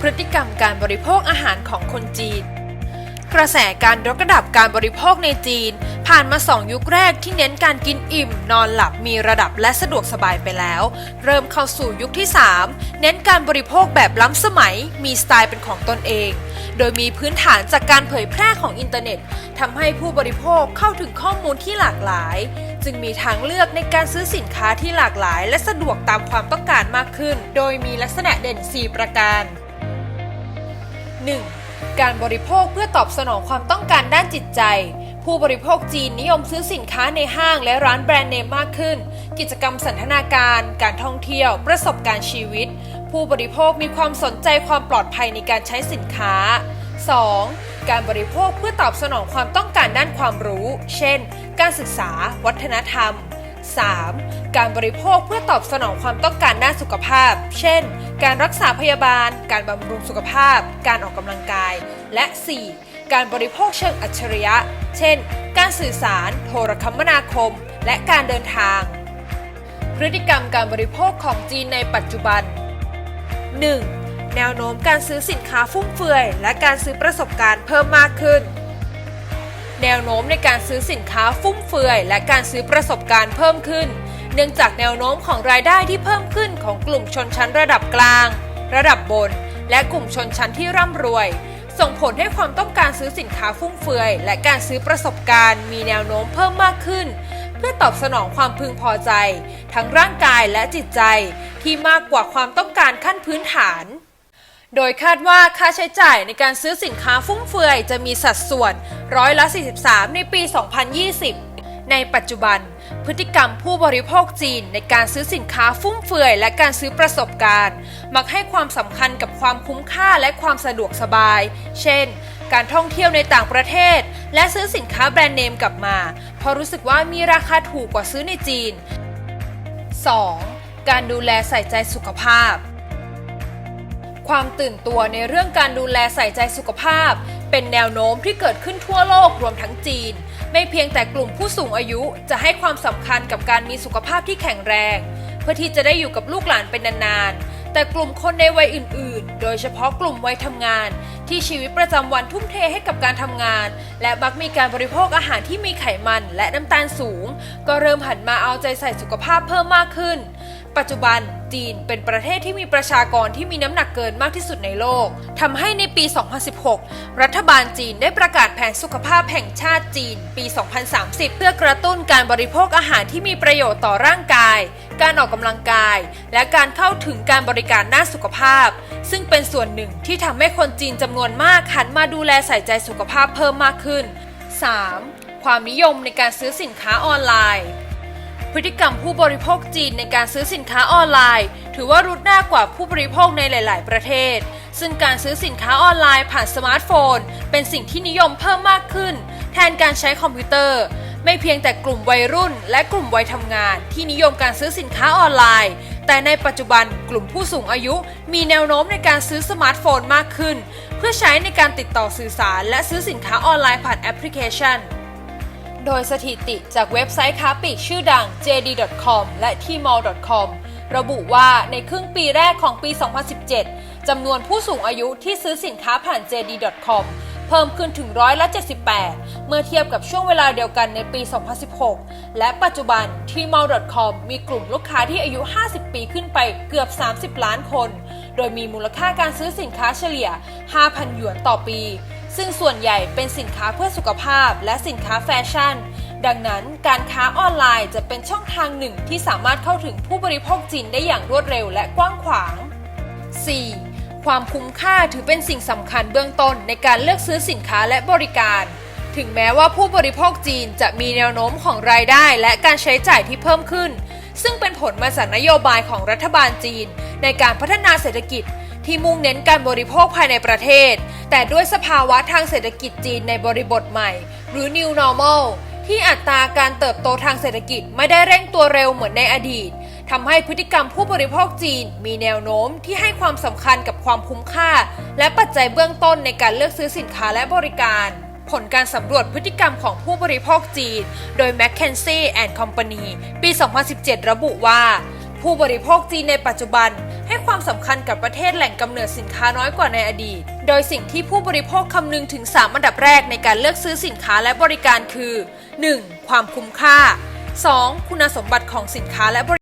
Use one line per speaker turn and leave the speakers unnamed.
พฤติกรรมการบริโภคอาหารของคนจีน กระแสการยกระดับการบริโภคในจีน ผ่านมา2ยุคแรกที่เน้นการกินอิ่ม นอนหลับมีระดับและสะดวกสบายไปแล้ว เริ่มเข้าสู่ยุคที่ 3 เน้นการบริโภคแบบล้ำสมัย มีสไตล์เป็นของตนเอง โดยมีพื้นฐานจากการเผยแพร่ของอินเทอร์เน็ตทำให้ผู้บริโภคเข้าถึงข้อมูลที่หลากหลายจึงมีทางเลือกในการซื้อสินค้าที่หลากหลาย และสะดวกตามความต้องการมากขึ้น โดยมีลักษณะเด่น 4 ประการ 1. การบริโภคเพื่อตอบสนองความต้องการด้านจิตใจ ผู้บริโภคจีนนิยมซื้อสินค้าในห้างและร้านแบรนด์เนมมากขึ้น กิจกรรมสันทนาการ การท่องเที่ยว ประสบการณ์ชีวิต ผู้บริโภคมีความสนใจความปลอดภัยในการใช้สินค้า 2. การบริโภคเพื่อตอบสนองความต้องการด้านความรู้ เช่น การศึกษา วัฒนธรรม 3. การบริโภคเพื่อตอบสนองความต้องการด้านสุขภาพ เช่น การรักษาพยาบาล การบำรุงสุขภาพ การออกกำลังกาย และ 4. การบริโภคเชิงอัจฉริยะ เช่น การสื่อสาร โทรคมนาคม และการเดินทาง พฤติกรรมการบริโภคของจีนในปัจจุบัน 1. แนวโน้มการซื้อสินค้าฟุ่มเฟือย และการซื้อประสบการณ์เพิ่มมากขึ้น แนวโน้มในการซื้อสินค้าฟุ่มเฟือย และการซื้อประสบการณ์เพิ่มขึ้น เนื่องจากแนวโน้มของรายได้ที่เพิ่มขึ้นของกลุ่มชนชั้นระดับกลาง ระดับบน และกลุ่มชนชั้นที่ร่ำรวย ส่งผลให้ความต้องการซื้อสินค้าฟุ่มเฟือย และการซื้อประสบการณ์ มีแนวโน้มเพิ่มมากขึ้น เพื่อตอบสนองความพึงพอใจ ทั้งร่างกายและจิตใจ ที่มากกว่าความต้องการขั้นพื้นฐาน โดยคาดว่าค่าใช้จ่ายในการซื้อสินค้าฟุ่มเฟือยจะมีสัดส่วนร้อยละ 43 ในปี 2020 ในปัจจุบัน พฤติกรรมผู้บริโภคจีนในการซื้อสินค้าฟุ่มเฟือยและการซื้อประสบการณ์ มักให้ความสำคัญกับความคุ้มค่าและความสะดวกสบาย เช่น การท่องเที่ยวในต่างประเทศ และซื้อสินค้าแบรนด์เนมกลับมา เพราะรู้สึกว่ามีราคาถูกกว่าซื้อในจีน 2. การดูแลใส่ใจสุขภาพ ความตื่นตัวในเรื่องการดูแลใส่ใจสุขภาพ เป็นแนวโน้มที่เกิดขึ้นทั่วโลกรวมทั้งจีน ไม่เพียงแต่กลุ่มผู้สูงอายุจะให้ความสำคัญกับการมีสุขภาพที่แข็งแรง เพื่อที่จะได้อยู่กับลูกหลานเป็นนานๆ แต่กลุ่มคนในวัยอื่น ๆ โดยเฉพาะกลุ่มวัยทำงาน ที่ชีวิตประจำวันทุ่มเทให้กับการทำงาน และมักมีการบริโภคอาหารที่มีไขมันและน้ำตาลสูง ก็เริ่มหันมาเอาใจใส่สุขภาพเพิ่มมากขึ้น ปัจจุบันจีนเป็นประเทศที่มีประชากรที่มีน้ำหนักเกินมากที่สุดในโลก ทำให้ในปี 2016 รัฐบาลจีนได้ประกาศแผนสุขภาพแห่งชาติจีน ปี 2030 เพื่อกระตุ้นการบริโภคอาหารที่มีประโยชน์ต่อร่างกาย การออกกำลังกาย และการเข้าถึงการบริการด้านสุขภาพ ซึ่งเป็นส่วนหนึ่งที่ทำให้คนจีนจำนวนมากหันมาดูแลใส่ใจสุขภาพเพิ่มมากขึ้น 3. ความนิยมในการซื้อสินค้าออนไลน์ พฤติกรรมผู้บริโภคจีนในการซื้อสินค้าออนไลน์ ถือว่ารุดหน้ากว่าผู้บริโภคในหลาย ๆ ประเทศ ซึ่งการซื้อสินค้าออนไลน์ผ่านสมาร์ทโฟน เป็นสิ่งที่นิยมเพิ่มมากขึ้น แทนการใช้คอมพิวเตอร์ ไม่เพียงแต่กลุ่มวัยรุ่น และกลุ่มวัยทำงาน ที่นิยมการซื้อสินค้าออนไลน์ แต่ในปัจจุบันกลุ่มผู้สูงอายุ มีแนวโน้มในการซื้อสมาร์ทโฟนมากขึ้น เพื่อใช้ในการติดต่อสื่อสาร และซื้อสินค้าออนไลน์ผ่านแอปพลิเคชัน โดยสถิติจากเว็บไซต์ค้าปลีกชื่อดัง JD.com และ Tmall.com ระบุว่าในครึ่งปีแรกของปี 2017 จำนวนผู้สูงอายุที่ซื้อสินค้าผ่าน JD.com เพิ่มขึ้นถึงร้อยละ78 เมื่อเทียบกับช่วงเวลาเดียวกันในปี 2016 และปัจจุบัน Tmall.com มีกลุ่มลูกค้าที่อายุ 50 ปีขึ้นไปเกือบ 30 ล้านคน โดยมีมูลค่าการซื้อสินค้าเฉลี่ย 5,000 หยวนต่อปี ซึ่งส่วนใหญ่เป็นสินค้าเพื่อสุขภาพและสินค้าแฟชั่น ดังนั้นการค้าออนไลน์จะเป็นช่องทางหนึ่งที่สามารถเข้าถึงผู้บริโภคจีนได้อย่างรวดเร็วและกว้างขวาง 4. ความคุ้มค่าถือเป็นสิ่งสำคัญเบื้องต้นในการเลือกซื้อสินค้าและบริการ ถึงแม้ว่าผู้บริโภคจีนจะมีแนวโน้มของรายได้และการใช้จ่ายที่เพิ่มขึ้น ซึ่งเป็นผลมาจากนโยบายของรัฐบาลจีน ในการพัฒนาเศรษฐกิจ ที่มุ่งเน้นการบริโภคภายในประเทศ แต่ด้วยสภาวะทางเศรษฐกิจจีนในบริบทใหม่ หรือ New Normal ที่อัตราการเติบโตทางเศรษฐกิจไม่ได้เร่งตัวเร็วเหมือนในอดีตทำให้พฤติกรรมผู้บริโภคจีนมีแนวโน้มที่ให้ความสำคัญกับความคุ้มค่า และปัจจัยเบื้องต้นในการเลือกซื้อสินค้าและบริการ ผลการสำรวจพฤติกรรมของผู้บริโภคจีน โดย McKinsey and Company ปี 2017 ระบุว่า ผู้บริโภคจีนในปัจจุบัน ให้ความสำคัญกับประเทศแหล่งกำเนิดสินค้าน้อยกว่าในอดีต โดยสิ่งที่ผู้บริโภคคำนึงถึง 3 อันดับแรกในการเลือกซื้อสินค้าและบริการคือ 1. ความคุ้มค่า 2. คุณสมบัติของสินค้าและบริ